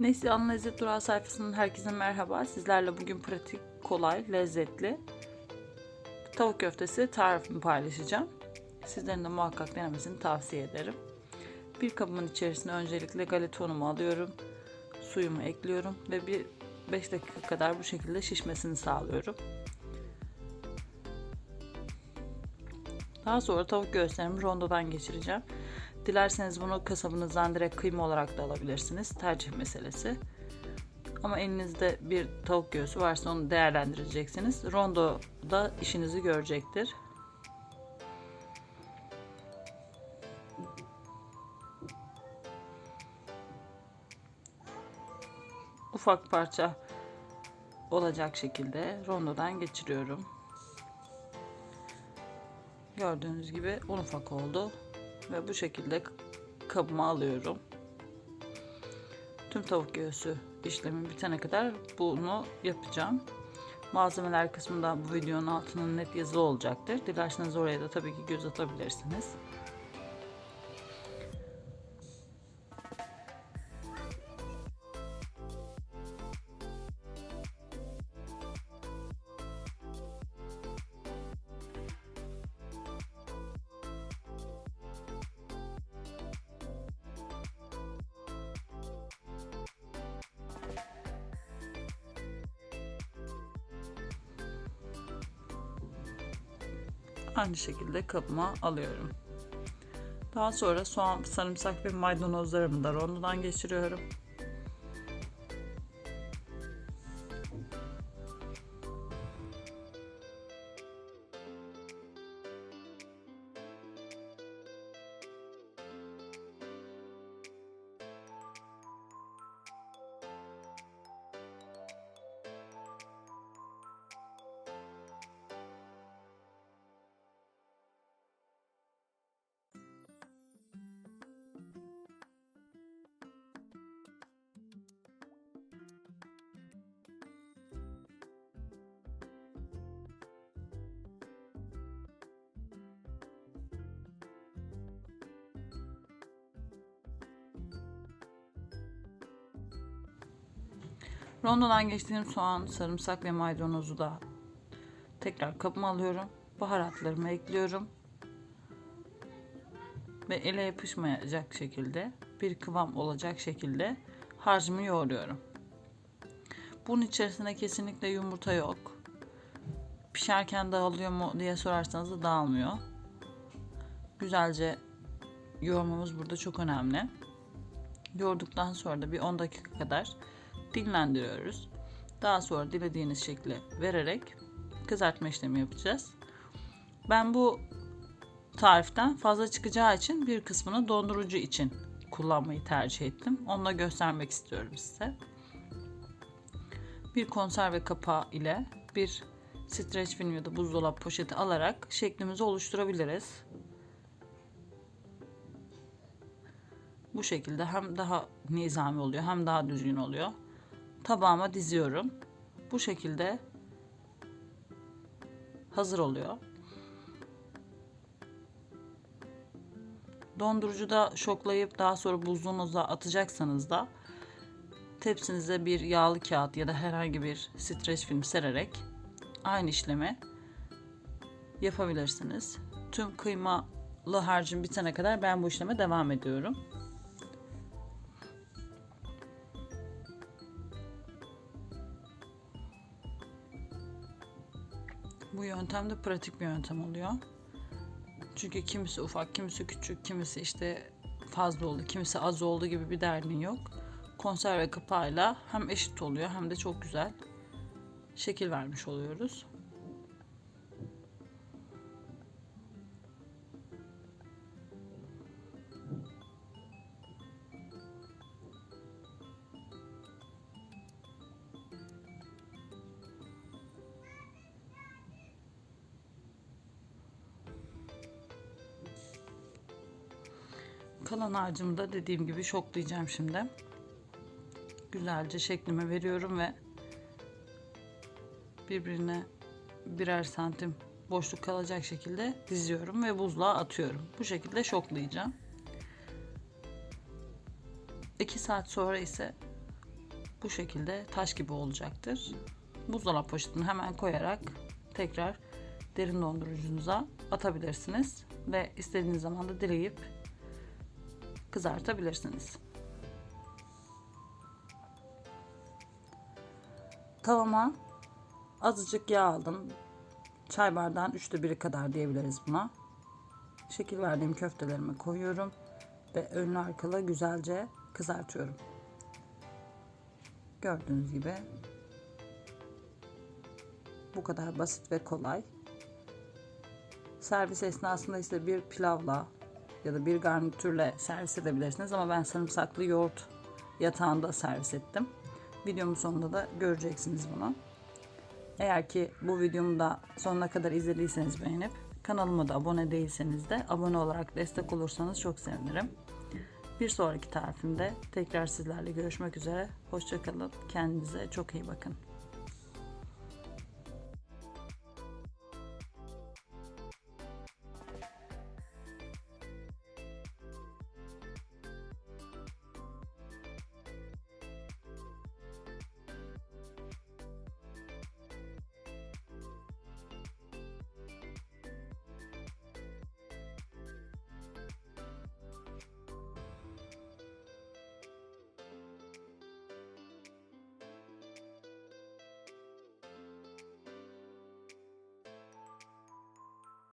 Neslihan Lezzet Durağı sayfasının herkese merhaba. Sizlerle bugün pratik, kolay, lezzetli tavuk köftesi tarifimi paylaşacağım. Sizlerin de muhakkak denemesini tavsiye ederim. Bir kabımın içerisine öncelikle galeta unumu alıyorum. Suyumu ekliyorum ve bir 5 dakika kadar bu şekilde şişmesini sağlıyorum. Daha sonra tavuk göğüslerimi rondodan geçireceğim. Dilerseniz bunu kasabınızdan direkt kıyma olarak da alabilirsiniz. Tercih meselesi. Ama elinizde bir tavuk göğsü varsa onu değerlendireceksiniz. Rondo da işinizi görecektir. Ufak parça olacak şekilde rondodan geçiriyorum. Gördüğünüz gibi un ufak oldu ve bu şekilde kabıma alıyorum. Tüm tavuk göğsü işlemi bitene kadar bunu yapacağım. Malzemeler kısmında bu videonun altının net yazılı olacaktır. Dilerseniz oraya da tabii ki göz atabilirsiniz. Aynı şekilde kabıma alıyorum. Daha sonra soğan, sarımsak ve maydanozlarımı da rondodan geçiriyorum. Rondodan geçtiğim soğan, sarımsak ve maydanozu da tekrar kabıma alıyorum. Baharatlarımı ekliyorum. Ve ele yapışmayacak şekilde bir kıvam olacak şekilde harcımı yoğuruyorum. Bunun içerisine kesinlikle yumurta yok. Pişerken dağılıyor mu diye sorarsanız da dağılmıyor. Güzelce yoğurmamız burada çok önemli. Yoğurduktan sonra da bir 10 dakika kadar dinlendiriyoruz. Daha sonra dilediğiniz şekli vererek kızartma işlemi yapacağız. Ben bu tariften fazla çıkacağı için bir kısmını dondurucu için kullanmayı tercih ettim. Onu da göstermek istiyorum size. Bir konserve kapağı ile bir streç film ya da buzdolap poşeti alarak şeklimizi oluşturabiliriz. Bu şekilde hem daha nizami oluyor hem daha düzgün oluyor tabağıma diziyorum. Bu şekilde hazır oluyor. Dondurucuda şoklayıp daha sonra buzluğunuza atacaksanız da tepsinize bir yağlı kağıt ya da herhangi bir streç film sererek aynı işlemi yapabilirsiniz. Tüm kıymalı harcım bitene kadar ben bu işleme devam ediyorum. Bu yöntem de pratik bir yöntem oluyor. Çünkü kimisi ufak, kimisi küçük, kimisi işte fazla oldu, kimisi az oldu gibi bir derdin yok. Konserve kapağıyla hem eşit oluyor hem de çok güzel şekil vermiş oluyoruz. Kalan harcımı da dediğim gibi şoklayacağım şimdi. Güzelce şeklime veriyorum ve birbirine birer santim boşluk kalacak şekilde diziyorum ve buzluğa atıyorum. Bu şekilde şoklayacağım. 2 saat sonra ise bu şekilde taş gibi olacaktır. Buzdolabı poşetine hemen koyarak tekrar derin dondurucunuza atabilirsiniz ve istediğiniz zaman da dileyip kızartabilirsiniz. Tavama azıcık yağ aldım. Çay bardağın üçte biri kadar diyebiliriz buna. Şekil verdiğim köftelerimi koyuyorum ve önlü arkalı güzelce kızartıyorum. Gördüğünüz gibi bu kadar basit ve kolay. Servis esnasında ise bir pilavla ya da bir garnitürle servis edebilirsiniz ama ben sarımsaklı yoğurt yatağında servis ettim. Videomun sonunda da göreceksiniz bunu. Eğer ki bu videomu da sonuna kadar izlediyseniz beğenip kanalıma da abone değilseniz de abone olarak destek olursanız çok sevinirim. Bir sonraki tarifimde tekrar sizlerle görüşmek üzere. Hoşçakalın. Kendinize çok iyi bakın.